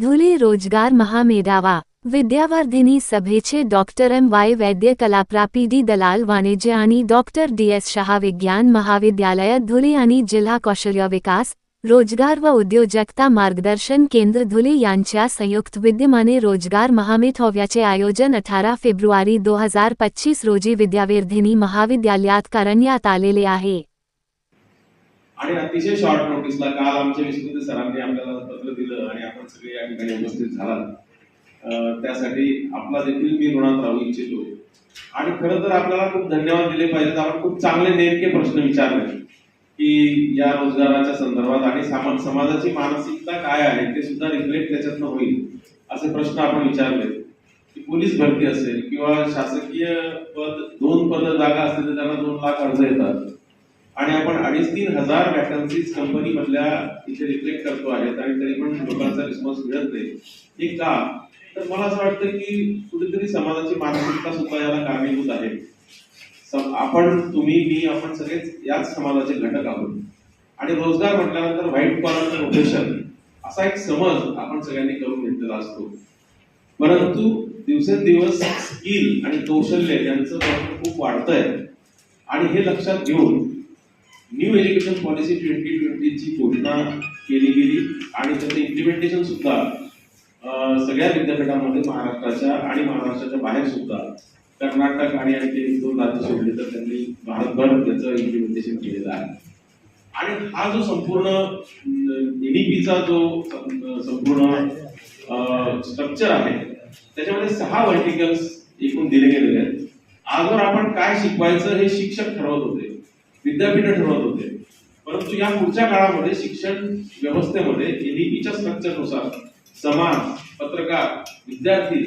धुळे रोज़गार महामेळावा विद्यावर्धिनी सभेचे डॉक्टर एम वाय वैद्य कलाप्रापी डी दलाल वाणिज्य आणि डॉक्टर डी एस शहा विज्ञान महाविद्यालय धुले आणि जिल्हा कौशल्य विकास, रोज़गार व उद्योजकता मार्गदर्शन केंद्र धुले यांच्या संयुक्त विद्यमाने रोज़गार महामेळाव्याचे आयोजन अठरा फेब्रुवारी दो हज़ार पच्चीस रोजी विद्यावर्धिनी महाविद्यालयात करण्यात आलेले आहे. आणि अतिशय शॉर्ट नोटीसला काल आमच्या विस्मृती सरांनी आपल्याला पत्र दिलं आणि आपण सगळे या ठिकाणी उपस्थित झालात. त्यासाठी आपला देखील मी ऋणात राहू इच्छितो. आणि खरं तर आपल्याला खूप धन्यवाद दिले पाहिजेत. आपण खूप चांगले नेमके प्रश्न विचारले की या रोजगाराच्या संदर्भात आणि समाजाची मानसिकता काय आहे ते सुद्धा रिफ्लेक्ट त्याच्यातनं होईल असे प्रश्न आपण विचारले. की पोलीस भरती असेल किंवा शासकीय पद दोन पद जागा असतील तर त्यांना दोन लाख अर्ज येतात. आणि आपण अडीच तीन हजार वॅकन्सीज कंपनी मधल्या इथे रिफ्लेक्ट करतो आहेत आणि तरी पण लोकांचा रिस्पॉन्स मिळत नाही. हे का? तर मला असं वाटतं की कुठेतरी समाजाची मानसिकता सुद्धा याला कारणीभूत आहे. सम- आपण तुम्ही मी आपण सगळेच याच समाजाचे घटक आहोत. आणि रोजगार म्हटल्यानंतर व्हाईट कॉलर प्रोफेशन असा एक समज आपण सगळ्यांनी करून घेतलेला असतो. परंतु दिवसेंदिवस स्किल आणि कौशल्य यांचं प्रमाण खूप वाढतंय. आणि हे लक्षात घेऊन न्यू एज्युकेशन पॉलिसी ट्वेंटी ट्वेंटीची घोषणा केली गेली आणि त्याचं इम्प्लिमेंटेशन सुद्धा सगळ्या विद्यापीठामध्ये महाराष्ट्राच्या आणि महाराष्ट्राच्या बाहेर सुद्धा कर्नाटक आणि आणखी दोन राज्य सोडले तर त्यांनी भारतभर त्याचं इम्प्लिमेंटेशन केलेलं आहे. आणि हा जो संपूर्ण एडीपीचा जो संपूर्ण स्ट्रक्चर आहे त्याच्यामध्ये सहा व्हर्टिकल्स एकूण दिले गेलेले आहेत. आजवर आपण काय शिकवायचं हे शिक्षक ठरवत होते. विद्यापीठ ठरवत होते. परंतु या पुढच्या काळामध्ये शिक्षण व्यवस्थेमध्ये एडीपीच्या स्ट्रक्चरनुसार समाज पत्रकार विद्यार्थी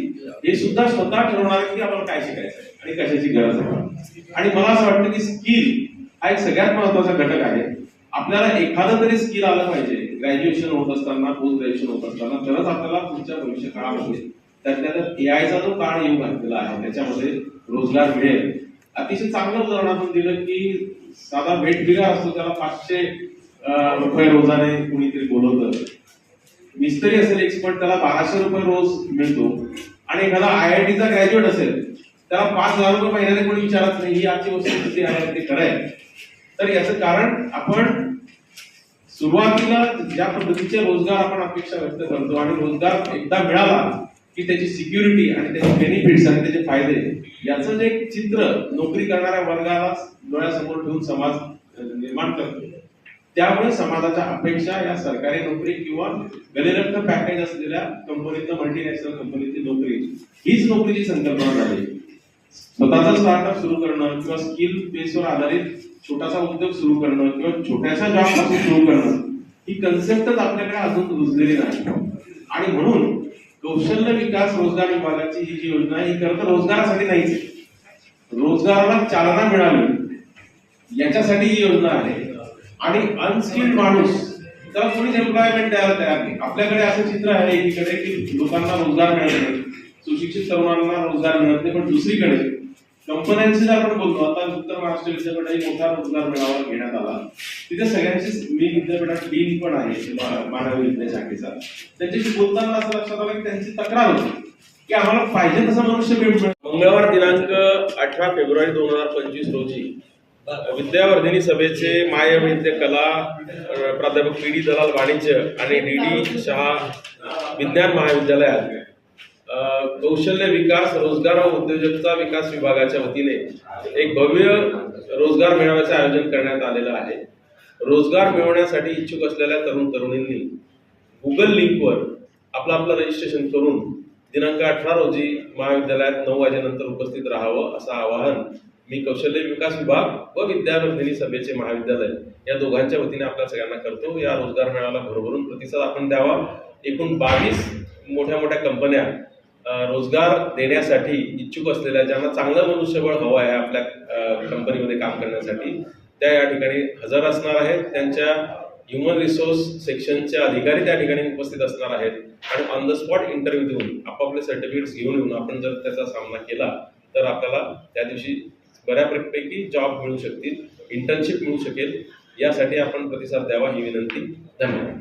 हे सुद्धा स्वतः ठरवणार आहेत की आपण काय शिकायचं आहे आणि कशाची गरज आहे. आणि मला असं वाटतं की स्किल हा एक सगळ्यात महत्त्वाचा घटक आहे. आपल्याला एखादं तरी स्किल आलं पाहिजे. ग्रॅज्युएशन होत असताना पोस्ट ग्रॅज्युएशन होत असताना तरच आपल्याला पुढच्या भविष्य काळामध्ये त्यातल्या त्यात एआयचा जो काळ येऊ घातलेला आहे त्याच्यामध्ये रोजगार मिळेल. अतिशय चांगलं उदाहरण आपण दिलं की साधा भेट बिगा असतो त्याला पाचशे रुपये रोजाने कुणीतरी बोलवतं. मिस्त्री असेल एक्सपर्ट त्याला बाराशे रुपये रोज मिळतो. आणि एखादा आय आय टीचा ग्रॅज्युएट असेल त्याला पाच हजार रुपये महिन्याने कोणी विचारत नाही ही आजची वस्तुस्थिती आहे ते खरं आहे. तर याचं कारण आपण सुरुवातीला ज्या पद्धतीचे रोजगार आपण अपेक्षा व्यक्त करतो आणि रोजगार एकदा मिळाला की त्याची सिक्युरिटी आणि त्याचे बेनिफिट्स आणि त्याचे फायदे याचं जे चित्र नोकरी करणाऱ्या वर्गाला डोळ्यासमोर ठेवून समाज निर्माण करतो. त्यामुळे समाजाच्या अपेक्षा या सरकारी नोकरी किंवा गणरत्न पॅकेज असलेल्या कंपनीतनं मल्टीनॅशनल कंपनीतली नोकरी हीच नोकरीची संकल्पना झाली. स्वतःचा स्टार्टअप सुरू करणं किंवा स्किल बेसवर आधारित छोटासा उद्योग सुरू करणं किंवा छोट्याशा जॉब सुरू करणं ही कन्सेप्टच आपल्याकडे अजून रुजलेली नाही. आणि म्हणून कौशल्य विकास रोजगार विभागाची ही जी योजना ही खरं तर रोजगारासाठी नाहीच आहे. रोजगाराला चालना मिळावी याच्यासाठी ही योजना आहे आणि अनस्किल्ड माणूस तर कोणीच एम्प्लॉयमेंट द्यायला तयार नाही आपल्याकडे असं चित्र आहे एकीकडे की लोकांना रोजगार मिळत नाही सुशिक्षित तरुणांना रोजगार मिळत नाही पण दुसरीकडे कंपन्यांशी जर आपण बोलतो आता उत्तर महाराष्ट्र विद्यापीठात मोठा रोजगार मेळावा घेण्यात आला. तिथे सगळ्यांशी मी विद्यापीठात डीन पण आहे मानवी विद्या शाखेचा. त्यांच्याशी बोलताना असं लक्षात आलं की त्यांची तक्रार होती की आम्हाला पाहिजे तसं मनुष्य मिळत मंगळवार दिनांक अठरा फेब्रुवारी दोन हजार पंचवीस रोजी विद्यावर्धिनी सभेचे मायविद्य कला प्राध्यापक पी डी दलाल वाणिज्य आणि डी डी शहा विज्ञान महाविद्यालयात कौशल्य विकास रोजगार व उद्योजकता विकास विभागाच्या वतीने एक भव्य रोजगार मेळाव्याचे आयोजन करण्यात आलेलं आहे. रोजगार मिळवण्यासाठी इच्छुक असलेल्या तरुण तरुणींनी गुगल लिंकवर आपलं आपलं रजिस्ट्रेशन करून दिनांक अठरा रोजी महाविद्यालयात नऊ वाजेनंतर उपस्थित राहावं असं आवाहन मी कौशल्य विकास विभाग व विद्यावर्धिनी सभेचे महाविद्यालय या दोघांच्या वतीने आपल्या सगळ्यांना करतो. या रोजगार मेळाव्याला भरभरून प्रतिसाद आपण द्यावा. एकूण बावीस मोठ्या मोठ्या कंपन्या रोजगार देण्यासाठी इच्छुक असलेल्या ज्यांना चांगलं मनुष्यबळ हवं आहे आपल्या कंपनीमध्ये काम करण्यासाठी त्या या ठिकाणी हजर असणार आहेत. त्यांच्या ह्युमन रिसोर्स सेक्शनचे अधिकारी त्या ठिकाणी उपस्थित असणार आहेत. आणि ऑन द स्पॉट इंटरव्ह्यू देऊन आपापले सर्टिफिकेट्स घेऊन येऊन आपण जर त्याचा सामना केला तर आपल्याला त्या दिवशी बऱ्यापैकी जॉब मिळू शकतील इंटर्नशिप मिळू शकेल. यासाठी आपण प्रतिसाद द्यावा ही विनंती. धन्यवाद.